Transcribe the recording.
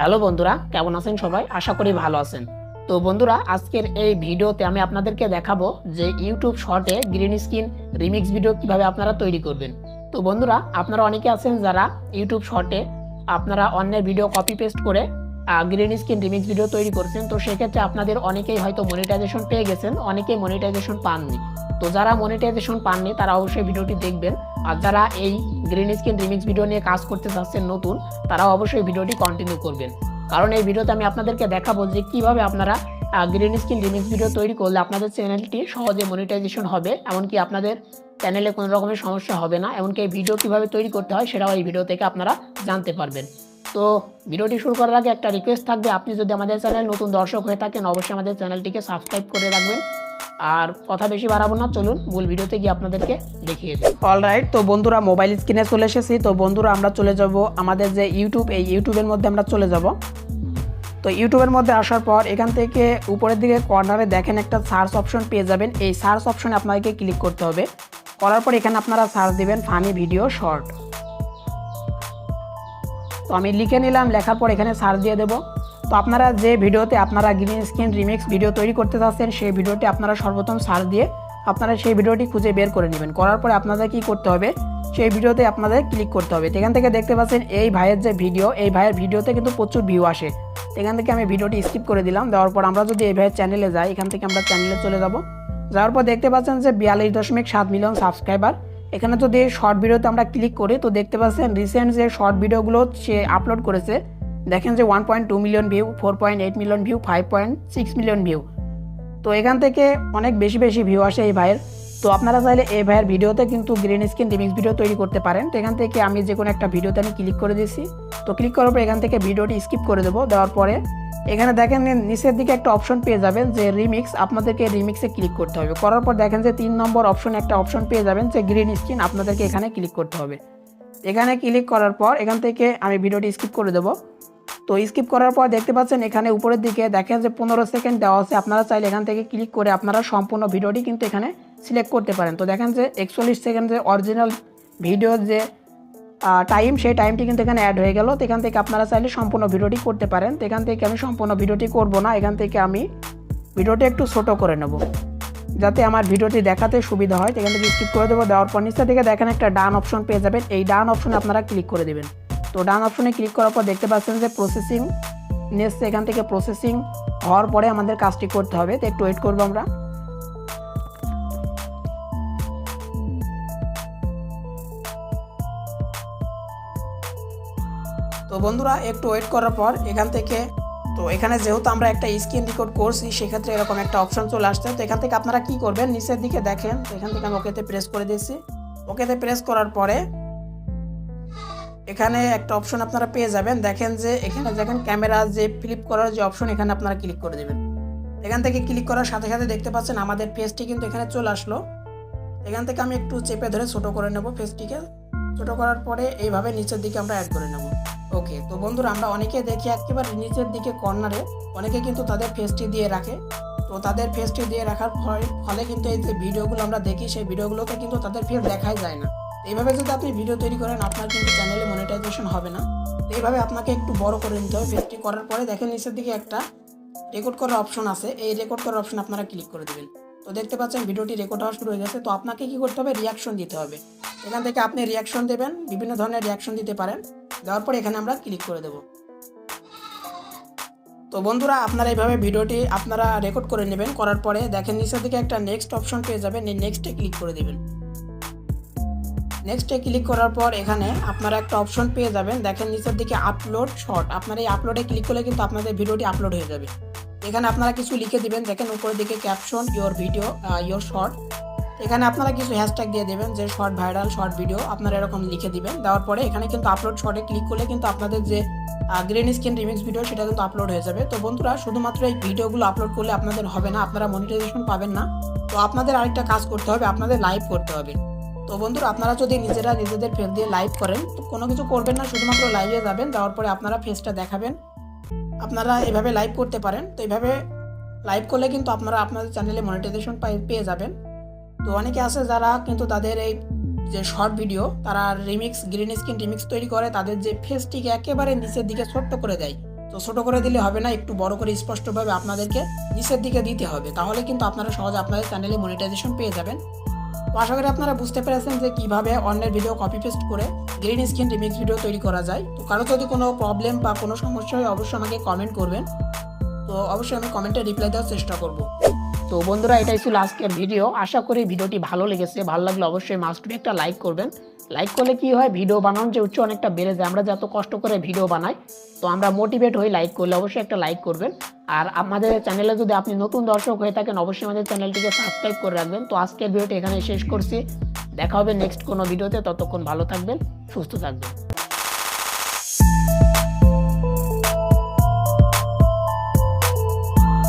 Hello বন্ধুরা, কেমন আছেন সবাই? আশা করি ভালো আছেন। তো বন্ধুরা, আজকের এই ভিডিওতে আমি আপনাদেরকে দেখাবো যে ইউটিউব শর্টে গ্রিন স্ক্রিন রিমিক্স ভিডিও কীভাবে আপনারা তৈরি করবেন। তো বন্ধুরা, আপনারা অনেকে আছেন যারা ইউটিউব শর্টে আপনারা অন্যের ভিডিও কপি পেস্ট করে গ্রিন স্ক্রিন রিমিক্স ভিডিও তৈরি করছেন। তো সেক্ষেত্রে আপনাদের অনেকেই হয়তো মনিটাইজেশন পেয়ে গেছেন, অনেকেই মনিটাইজেশন পাননি। তো যারা মনিটাইজেশন পাননি, তারা অবশ্যই ভিডিওটি দেখবেন। আর যারা এই গ্রিন স্ক্রিন রিমিক্স ভিডিও নিয়ে কাজ করতে চাচ্ছেন নতুন তারা অবশ্যই ভিডিওটি কন্টিনিউ করবেন। কারণ এই ভিডিওতে আমি আপনাদেরকে দেখাবো যে কীভাবে আপনারা গ্রিন স্ক্রিন রিমিক্স ভিডিও তৈরি করলে আপনাদের চ্যানেলটি সহজে মনিটাইজেশন হবে, এমনকি আপনাদের চ্যানেলে কোনো রকমের সমস্যা হবে না। এমনকি এই ভিডিও কীভাবে তৈরি করতে হয় সেটাও এই ভিডিও থেকে আপনারা জানতে পারবেন। তো ভিডিওটি শুরু করার আগে একটা রিকোয়েস্ট থাকবে, আপনি যদি আমাদের চ্যানেল নতুন দর্শক হয়ে থাকেন, অবশ্যই আমাদের চ্যানেলটিকে সাবস্ক্রাইব করে রাখবেন। আর কথা বেশি বাড়াবো না, চলুন মূল ভিডিওতে গিয়ে আপনাদেরকে দেখিয়ে দিই। অলরাইট তো বন্ধুরা মোবাইল স্ক্রিনে চলে এসেছি। তো বন্ধুরা, আমরা চলে যাব আমাদের যে ইউটিউব এই ইউটিউবের মধ্যে আমরা চলে যাব। তো ইউটিউবের মধ্যে আসার পর এখান থেকে উপরের দিকে কর্নারে দেখেন একটা সার্চ অপশন পেয়ে যাবেন। এই সার্চ অপশনে আপনাদেরকে ক্লিক করতে হবে। করার পর এখানে আপনারা সার্চ দিবেন ফানি ভিডিও শর্ট তো আমি লিখে নিলাম, লেখার পর এখানে সার্চ দিয়ে দেবো। আপনারা যে ভিডিওতে আপনারা গ্রিন স্ক্রিন রিমিক্স ভিডিও তৈরি করতে চাচ্ছেন, সেই ভিডিওটি আপনারা সর্বপ্রথম সার্চ দিয়ে আপনারা সেই ভিডিওটি খুঁজে বের করে নেবেন। করার পরে আপনাদের কি করতে হবে? সেই ভিডিওতে আপনাদের ক্লিক করতে হবে। তো এখান থেকে দেখতে পাচ্ছেন এই ভাইয়ের যে ভিডিও এই ভাইয়ের ভিডিওতে কিন্তু প্রচুর ভিউ আসে। তো এখান থেকে আমি ভিডিওটি স্কিপ করে দিলাম। দেওয়ার পর আমরা যদি এই ভাইয়ের চ্যানেলে যাই, এখান থেকে আমরা চ্যানেলে চলে যাব। যাওয়ার পর দেখতে পাচ্ছেন যে বিয়াল্লিশ দশমিক সাত মিলিয়ন সাবস্ক্রাইবার এখানে যদি শর্ট ভিডিওতে আমরা ক্লিক করি, তো দেখতে পাচ্ছেন রিসেন্ট যে শর্ট ভিডিওগুলো সে আপলোড করেছে দেখেন যে one point two million view four point eight million view five point six million view তো এখান থেকে অনেক বেশি বেশি ভিউ আসে এই ভাইয়ের। তো আপনারা চাইলে এই ভাইয়ের ভিডিওতে কিন্তু গ্রিন স্ক্রিন রিমিক্স ভিডিও তৈরি করতে পারেন। তো এখান থেকে আমি যে কোনো একটা ভিডিওতে আমি ক্লিক করে দিয়েছি। তো ক্লিক করার পর এখান থেকে ভিডিওটি স্কিপ করে দেবো, দেওয়ার পরে এখানে দেখেন নিচের দিকে একটা অপশন পেয়ে যাবেন যে রিমিক্স আপনাদেরকে রিমিক্সে ক্লিক করতে হবে। করার পর দেখেন যে তিন নম্বর অপশন একটা অপশন পেয়ে যাবেন যে গ্রিন স্ক্রিন আপনাদেরকে এখানে ক্লিক করতে হবে। এখানে ক্লিক করার পর এখান থেকে আমি ভিডিওটি স্কিপ করে দেবো। তো স্কিপ করার পর দেখতে পাচ্ছেন এখানে উপরের দিকে দেখেন যে পনেরো সেকেন্ড দেওয়া আছে। আপনারা চাইলে এখান থেকে ক্লিক করে আপনারা সম্পূর্ণ ভিডিওটি কিন্তু এখানে সিলেক্ট করতে পারেন। তো দেখেন যে একচল্লিশ সেকেন্ড যে অরিজিনাল ভিডিওর যে টাইম সেই টাইমটি কিন্তু এখানে অ্যাড হয়ে গেল। তো এখান থেকে আপনারা চাইলে সম্পূর্ণ ভিডিওটি করতে পারেন। তো এখান থেকে আমি সম্পূর্ণ ভিডিওটি করব না। এখান থেকে আমি ভিডিওটি একটু ছোট করে নেব, যাতে আমার ভিডিওটি দেখাতে সুবিধা হয়। এখান থেকে স্কিপ করে দেবো। দেওয়ার পর নিচে থেকে দেখেন একটা ডান অপশন পেয়ে যাবেন। এই ডান অপশনে আপনারা ক্লিক করে দেবেন। তো ডান অপশনে ক্লিক করার পর দেখতে পাচ্ছেন যে প্রসেসিং নেক্সট এখান থেকে প্রসেসিং হওয়ার পরে আমাদের কাজটি করতে হবে। তো একটু ওয়েট করব আমরা। তো বন্ধুরা, একটু ওয়েট করার পর এখান থেকে, তো এখানে যেহেতু আমরা একটা স্ক্রিন রেকর্ড করছি, সেক্ষেত্রে এরকম একটা অপশন চলে আসছে। তো এখান থেকে আপনারা কি করবেন? নিচের দিকে দেখেন। এখান থেকে আমি ওকেতে প্রেস করে দিয়েছি। ওকেতে প্রেস করার পরে এখানে একটা অপশন আপনারা পেয়ে যাবেন। দেখেন যে এখানে দেখেন ক্যামেরা যে ফ্লিপ করার যে অপশন এখানে আপনারা ক্লিক করে দেবেন। এখান থেকে ক্লিক করার সাথে সাথে দেখতে পাচ্ছেন আমাদের ফেসটি কিন্তু এখানে চলে আসলো। এখান থেকে আমি একটু চেপে ধরে ছোট করে নেব ফেসটিকে ছোট করার পরে এইভাবে নিচের দিকে আমরা অ্যাড করে নেব। ওকে তো বন্ধুরা আমরা অনেকে দেখি একেবারে নিচের দিকে কর্নারে অনেকে কিন্তু তাদের ফেসটি দিয়ে রাখে। তো তাদের ফেসটি দিয়ে রাখার ফলে কিন্তু এই যে ভিডিওগুলো আমরা দেখি, সেই ভিডিওগুলোকে কিন্তু তাদের ফেস দেখাই যায় না। এইভাবে যদি আপনি ভিডিও তৈরি করেন, আপনার কিন্তু চ্যানেলে মনিটাইজেশন হবে না। এইভাবে আপনাকে একটু বড় করে নিতে হবে। ফেসটি করার পরে দেখেন নিচের দিকে একটা রেকর্ড করার অপশন আছে। এই রেকর্ড করার অপশন আপনারা ক্লিক করে দেবেন। তো দেখতে পাচ্ছেন ভিডিওটি রেকর্ড হওয়া শুরু হয়ে গেছে। তো আপনাকে কি করতে হবে? রিয়াকশন দিতে হবে। এখান থেকে আপনি রিয়াকশন দেবেন, বিভিন্ন ধরনের রিয়াকশন দিতে পারেন। দেওয়ার পর এখানে আমরা ক্লিক করে দেব। তো বন্ধুরা, আপনারা এইভাবে ভিডিওটি আপনারা রেকর্ড করে নেবেন। করার পরে দেখেন নিচের দিকে একটা নেক্সট অপশন পেয়ে যাবেন। এই নেক্সটে ক্লিক করে দেবেন। নেক্সটে ক্লিক করার পর এখানে আপনারা একটা অপশন পেয়ে যাবেন। দেখেন নিচের দিকে আপলোড শর্ট আপনারা এই আপলোডে ক্লিক করলে কিন্তু আপনাদের ভিডিওটি আপলোড হয়ে যাবে। এখানে আপনারা কিছু লিখে দিবেন। দেখেন উপরের দিকে caption your video your short এখানে আপনারা কিছু হ্যাশট্যাগ দিয়ে দেবেন যে শর্ট ভাইরাল শর্ট ভিডিও আপনারা এরকম লিখে দিবেন। দেওয়ার পরে এখানে কিন্তু আপলোড শর্টে ক্লিক করলে কিন্তু আপনাদের যে গ্রিন স্ক্রিন রিমিক্স ভিডিও সেটা কিন্তু আপলোড হয়ে যাবে। তো বন্ধুরা, শুধুমাত্র এই ভিডিওগুলো আপলোড করলে আপনাদের হবে না। আপনারা মনিটাইজেশন পাবেন না। তো আপনাদের আরেকটা কাজ করতে হবে। আপনাদের লাইভ করতে হবে। তো বন্ধুরা, আপনারা যদি নিজেরা নিজেদের ফেস দিয়ে লাইভ করেন, তো কোনো কিছু করবেন না, শুধুমাত্র লাইভে যাবেন দেওয়ার পরে আপনারা ফেসটা দেখাবেন। আপনারা এভাবে লাইভ করতে পারেন, তো এইভাবে লাইভ করলে কিন্তু আপনারা আপনাদের চ্যানেলে মনিটাইজেশন পেয়ে যাবেন। তো অনেকে আছে যারা কিন্তু তাদের এই যে শর্ট ভিডিও তারা রিমিক্স গ্রিন স্ক্রিন রিমিক্স তৈরি করে, তাদের যে ফেসটিকে একেবারে নিচের দিকে ছোট্ট করে দেয়। তো ছোটো করে দিলে হবে না, একটু বড় করে স্পষ্টভাবে আপনাদেরকে নিচের দিকে দিতে হবে। তাহলে কিন্তু আপনারা সহজে আপনাদের চ্যানেলে মনিটাইজেশন পেয়ে যাবেন। তো আশা করি আপনারা বুঝতে পেরেছেন যে কীভাবে অন্যের ভিডিও কপি পেস্ট করে গ্রিন স্ক্রিন রিমিক্স ভিডিও তৈরি করা যায়। তো কারও যদি কোনো প্রবলেম বা কোনো সমস্যা হয়, অবশ্যই আমাকে কমেন্ট করবেন। তো অবশ্যই আমি কমেন্টে রিপ্লাই দেওয়ার চেষ্টা করব। তো বন্ধুরা, এটাই ছিল আজকের ভিডিও আশা করি ভিডিওটি ভালো লেগেছে। ভালো লাগলে অবশ্যই মাস্ট বি একটা লাইক করবেন। লাইক করলে কি হয়? ভিডিও বানানোর যে উচ্চ অনেকটা বেড়ে যায়। আমরা যত কষ্ট করে ভিডিও বানাই, তো আমরা মোটিভেট হই লাইক করলে। অবশ্যই একটা লাইক করবেন। আর আমাদের চ্যানেলে যদি আপনি নতুন দর্শক হয়ে থাকেন, অবশ্যই আমাদের চ্যানেলটিকে সাবস্ক্রাইব করে রাখবেন। তো আজকের ভিডিওটি এখানে শেষ করছি। দেখা হবে নেক্সট কোনো ভিডিওতে ততক্ষণ ভালো থাকবেন, সুস্থ থাকবেন।